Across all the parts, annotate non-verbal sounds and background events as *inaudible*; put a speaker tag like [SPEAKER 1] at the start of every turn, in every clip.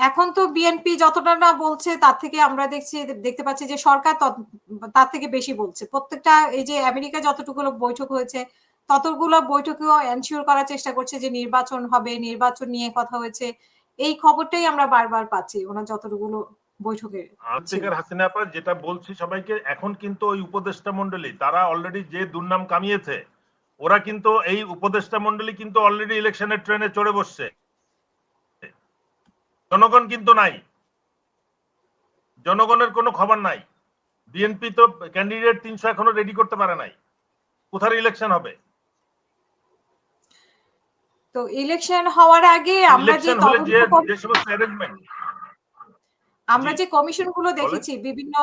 [SPEAKER 1] এখন তো বিএনপি যতটা না বলছে তার থেকে আমরা দেখছি দেখতে পাচ্ছি যে সরকার তার থেকে বেশি বলছে। প্রত্যেকটা এই যে আমেরিকা যতটুকু বৈঠক হয়েছে ততগুলো বৈঠকেও এনশিওর করার চেষ্টা করছে যে নির্বাচন হবে নির্বাচন নিয়ে কথা হয়েছে। এই খবরটাই আমরা বারবার পাচ্ছি ওনার যতটুকুলো বৈঠকে
[SPEAKER 2] আর্থিকের হাসিনা আপা যেটা বলছি সবাইকে এখন কিন্তু ওই উপদেষ্টা মন্ডলী তারা অলরেডি যে দুর্নাম কামিয়েছে ওরা কিন্তু এই উপদেষ্টা মন্ডলী কিন্তু অলরেডি ইলেকশনের ট্রেনে চড়ে বসছে। জনগণ কিন্তু নাই। জনগণের কোনো খবর নাই। বিএনপি তো ক্যান্ডিডেট তিনশো এখনও রেডি করতে পারে নাই। কোথার ইলেকশন হবে?
[SPEAKER 1] তো ইলেকশন হওয়ার আগে আমরা যে আমরা যে কমিশনগুলো দেখেছি বিভিন্ন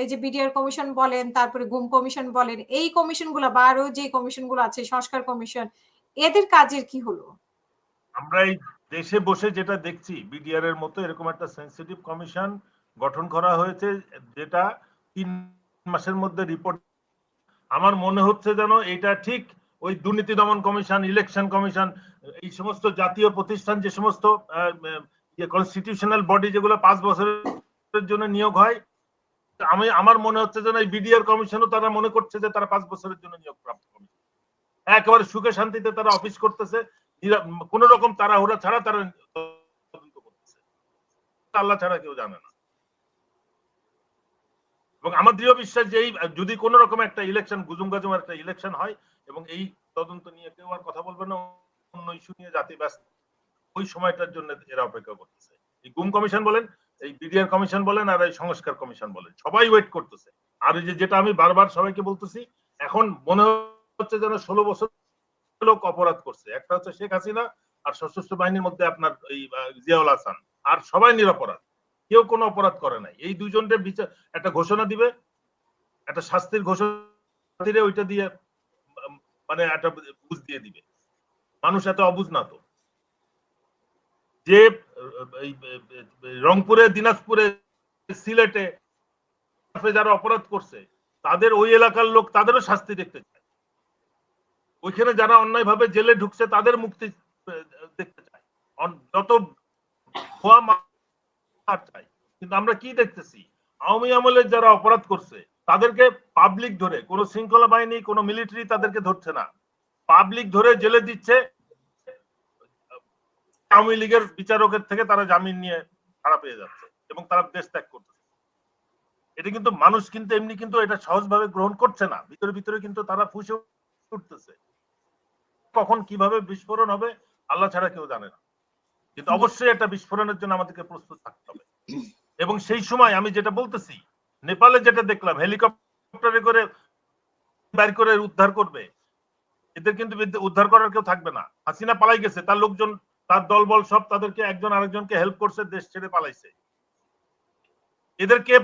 [SPEAKER 1] এই যে বিডিআর কমিশন বলেন তারপরে গুম কমিশন বলেন এই কমিশনগুলো বা আরও যে কমিশনগুলো আছে সংস্কার কমিশন এদের কাজের কি হলো?
[SPEAKER 2] আমরা এই দেশে বসে যেটা দেখছি বিডিআর এর মতো এরকম একটা সেন্সিটিভ কমিশন গঠন করা হয়েছে, যেটা তিন মাসের মধ্যে রিপোর্ট আমার মনে হচ্ছে যেন এটা ঠিক ওই দুর্নীতি দমন কমিশন ইলেকশন কমিশন, এই সমস্ত জাতীয় প্রতিষ্ঠান যে সমস্ত কনস্টিটিউশনাল বডি যেগুলো পাঁচ বছরের জন্য নিয়োগ হয়, আমি, আমার মনে হচ্ছে যেন এই বিডিআর কমিশনও তারা মনে করছে যে তারা পাঁচ বছরের জন্য নিয়োগ প্রাপ্ত একেবারে সুখে শান্তিতে তারা অফিস করতেছে কোন রকম তাড়াহুড়া ছাড়া তারা তদন্ত করতেছে। আল্লাহ ছাড়া কেউ জানে না। এবং আমার দৃঢ় বিশ্বাস যে যদি কোন রকম একটা ইলেকশন গুজুম গাজুম একটা ইলেকশন হয় এবং এই তদন্ত নিয়ে কেউ আর কথা বলবে না, অন্য ইস্যু নিয়ে জাতি ব্যস্ত, ওই সময়টার জন্য এরা অপেক্ষা করতেছে। এই গুম কমিশন বলেন, এই বিডিআর কমিশন বলেন আর এই সংস্কার কমিশন বলেন, সবাই ওয়েট করতেছে। আর এই যেটা আমি বারবার সবাইকে বলতেছি, এখন মনে হচ্ছে যেন ষোলো বছর লোক অপরাধ করছে। একটা হচ্ছে শেখ হাসিনা আর সশস্ত্র বাহিনীর মধ্যে আপনার এই জিয়াউল হাসান। আর সবাই নিরাপরাধ। কেউ কোনো অপরাধ করে নাই। এই দুজনের বিচার একটা ঘোষণা দিবে, একটা শাস্তির ঘোষণা দিলে ওইটা দিয়ে মানে একটা বুঝ দিয়ে দিবে। মানুষ এত অবুঝ না তো। যে রংপুরে, দিনাজপুরে, সিলেটে যারা অপরাধ করছে, তাদের ওই এলাকার লোক তাদেরও শাস্তি দেখতে ওইখানে যারা অন্যায়ভাবে জেলে ঢুকছে, তাদের মুক্তি দেখতে অন- যত মার চাই। কিন্তু আমরা কি দেখতেছি? আওয়ামী আমলের যারা অপরাধ করছে, তাদেরকে পাবলিক ধরে, কোন শৃঙ্খলা বাহিনী, কোন মিলিটারি তাদেরকে ধরছে না। পাবলিক ধরে জেলে দিচ্ছে, আওয়ামী লীগের বিচারকের থেকে তারা জামিন নিয়ে ছাড়া পেয়ে যাচ্ছে এবং তারা দেশ ত্যাগ করছে এটা কিন্তু মানুষ কিন্তু এমনি কিন্তু এটা সহজভাবে গ্রহণ করছে না। ভিতরে ভিতরে কিন্তু তারা ফুসে উঠতেছে। কখন কীভাবে বিস্ফোরণ হবে, আল্লাহ ছাড়া কেউ জানে না। কিন্তু অবশ্যই একটা বিস্ফোরণের জন্য আমাদেরকে প্রস্তুত থাকতে হবে। এবং সেই সময় আমি যেটা বলতেছি, নেপালে যেটা দেখলাম, হেলিকপ্টারে করে বাইর করে উদ্ধার করবে, এদের কিন্তু উদ্ধার করার কেউ থাকবে না। হাসিনা পালাই গেছে, তার লোকজন, তার দলবল সব তাদেরকে একজন আরেকজনকে হেল্প করছে, দেশ ছেড়ে পালাইছে। এদেরকে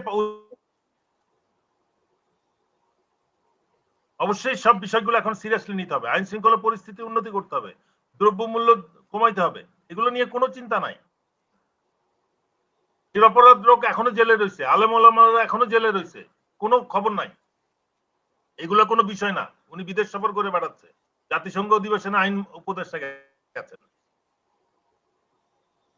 [SPEAKER 2] অবশ্যই সব বিষয়গুলো এখন সিরিয়াসলি নিতে হবে। আইন শৃঙ্খলা পরিস্থিতি উন্নতি করতে হবে। দ্রব্যমূল্য কমাইতে হবে। এগুলো নিয়ে কোনো চিন্তা নাই। নিরপরাধ লোক এখনও জেলে রয়েছে। আলেম ওলামারা এখনও জেলে রয়েছে। কোনো খবর নাই। এগুলো কোনো বিষয় না। উনি বিদেশ সফর করে বেড়াচ্ছে। জাতিসংঘ অধিবেশনে আইন উপদেষ্টা গেছেন।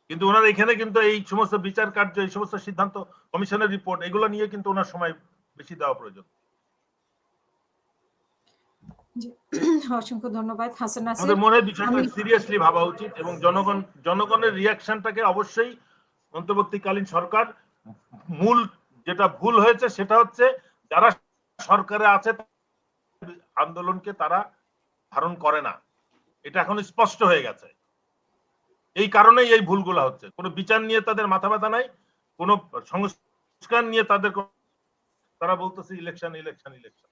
[SPEAKER 2] কিন্তু ওনার এখানে কিন্তু এই সমস্ত বিচার কার্য, এই সমস্ত সিদ্ধান্ত, কমিশনের রিপোর্ট এগুলো নিয়ে কিন্তু ওনার সময় বেশি দেওয়া প্রয়োজন। *clears throat*
[SPEAKER 1] অসংখ্য ধন্যবাদ হাসান
[SPEAKER 2] আমাদের মনে হয় বিষয়টা সিরিয়াসলি ভাবা উচিত এবং জনগণ জনগণের রিয়াকশনটাকে অবশ্যই অন্তর্বর্তীকালীন সরকার মূল যেটা ভুল হয়েছে সেটা হচ্ছে যারা সরকারে আছে আন্দোলনকে তারা ধারণ করে না। এটা এখন স্পষ্ট হয়ে গেছে। এই কারণেই এই ভুলগুলো হচ্ছে। কোনো বিচার নিয়ে তাদের মাথা ব্যথা নাই কোনো সংস্কার নিয়ে তাদের তারা বলতেছে ইলেকশন ইলেকশন ইলেকশন